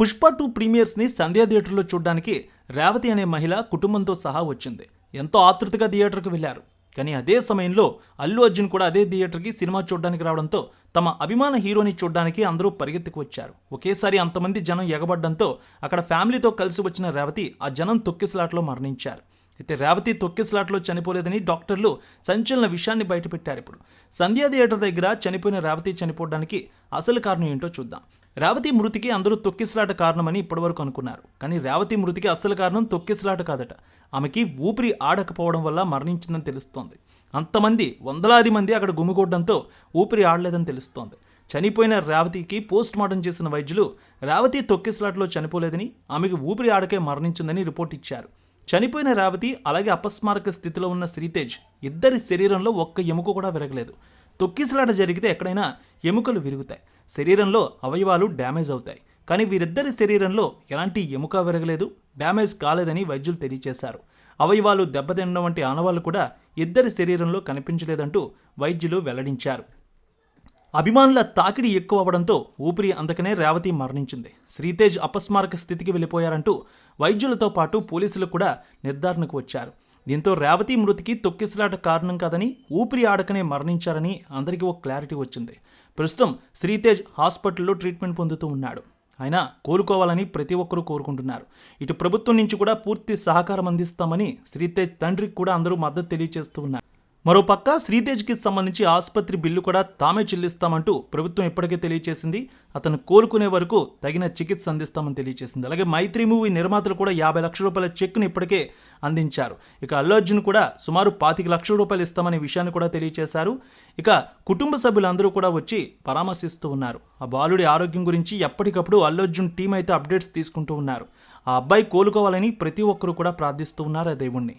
Pushpa two ప్రీమియర్స్ని సంధ్యా థియేటర్లో చూడడానికి రేవతి అనే మహిళ కుటుంబంతో సహా వచ్చింది. ఎంతో ఆతృతగా థియేటర్కి వెళ్ళారు. కానీ అదే సమయంలో అల్లు అర్జున్ కూడా అదే థియేటర్కి సినిమా చూడడానికి రావడంతో తమ అభిమాన హీరోని చూడడానికి అందరూ పరిగెత్తుకు వచ్చారు. ఒకేసారి అంతమంది జనం ఎగబడ్డంతో అక్కడ ఫ్యామిలీతో కలిసి వచ్చిన రేవతి ఆ జనం తొక్కిసలాట్లో మరణించారు. అయితే రేవతి తొక్కిసలాట్లో చనిపోలేదని డాక్టర్లు సంచలన విషయాన్ని బయటపెట్టారు ఇప్పుడు. సంధ్యా థియేటర్ దగ్గర చనిపోయిన రేవతి చనిపోవడానికి అసలు కారణం ఏంటో చూద్దాం. రేవతి మృతికి అందరూ తొక్కిసలాట కారణమని ఇప్పటివరకు అనుకున్నారు. కానీ రేవతి మృతికి అసలు కారణం తొక్కిసలాట కాదట. ఆమెకి ఊపిరి ఆడకపోవడం వల్ల మరణించిందని తెలుస్తోంది. అంతమంది వందలాది మంది అక్కడ గుమిగూడడంతో ఊపిరి ఆడలేదని తెలుస్తోంది. చనిపోయిన రేవతికి పోస్ట్ మార్టం చేసిన వైద్యులు రేవతి తొక్కిసలాట్లో చనిపోలేదని ఆమెకు ఊపిరి ఆడకే మరణించిందని రిపోర్ట్ ఇచ్చారు. చనిపోయిన రేవతి అలాగే అపస్మారక స్థితిలో ఉన్న శ్రీతేజ్ ఇద్దరి శరీరంలో ఒక్క ఎముక కూడా విరగలేదు. తొక్కిసలాట జరిగితే ఎక్కడైనా ఎముకలు విరుగుతాయి. శరీరంలో అవయవాలు డ్యామేజ్ అవుతాయి. కానీ వీరిద్దరి శరీరంలో ఎలాంటి ఎముక విరగలేదు డ్యామేజ్ కాలేదని వైద్యులు తెలియజేశారు అవయవాలు దెబ్బతినడం వంటి ఆనవాళ్ళు కూడా ఇద్దరి శరీరంలో కనిపించలేదంటూ వైద్యులు వెల్లడించారు. అభిమానుల తాకిడి ఎక్కువ అవడంతో ఊపిరి అందకనే రేవతి మరణించింది. శ్రీతేజ్ అపస్మారక స్థితికి వెళ్ళిపోయారంటూ వైద్యులతో పాటు పోలీసులు కూడా నిర్ధారణకు వచ్చారు. దీంతో రేవతి మృతికి తొక్కిసలాట కారణం కాదని ఊపిరి ఆడకనే మరణించారని అందరికీ ఒక క్లారిటీ వచ్చింది. ప్రస్తుతం శ్రీతేజ్ హాస్పిటల్లో ట్రీట్మెంట్ పొందుతూ ఉన్నాడు. ఆయన కోలుకోవాలని ప్రతి ఒక్కరూ కోరుకుంటున్నారు. ఇటు ప్రభుత్వం నుంచి కూడా పూర్తి సహకారం అందిస్తామని శ్రీతేజ్ తండ్రికి కూడా అందరూ మద్దతు తెలియజేస్తూ ఉన్నారు. మరోపక్క శ్రీతేజ్కి సంబంధించి ఆసుపత్రి బిల్లు కూడా తామే చెల్లిస్తామంటూ ప్రభుత్వం ఇప్పటికే తెలియజేసింది అతను కోలుకునే వరకు తగిన చికిత్స అందిస్తామని తెలియజేసింది అలాగే మైత్రి మూవీ నిర్మాతలు కూడా యాభై లక్షల రూపాయల చెక్ను ఇప్పటికే అందించారు. ఇక అల్లు అర్జున్ కూడా సుమారు పాతిక లక్షల రూపాయలు ఇస్తామనే విషయాన్ని కూడా తెలియజేశారు ఇక కుటుంబ సభ్యులందరూ కూడా వచ్చి పరామర్శిస్తూ ఉన్నారు. ఆ బాలుడి ఆరోగ్యం గురించి ఎప్పటికప్పుడు అల్లు అర్జున్ టీం అయితే అప్డేట్స్ తీసుకుంటూ ఉన్నారు. ఆ అబ్బాయి కోలుకోవాలని ప్రతి ఒక్కరూ కూడా ప్రార్థిస్తూ ఉన్నారు ఆ దేవుణ్ణి.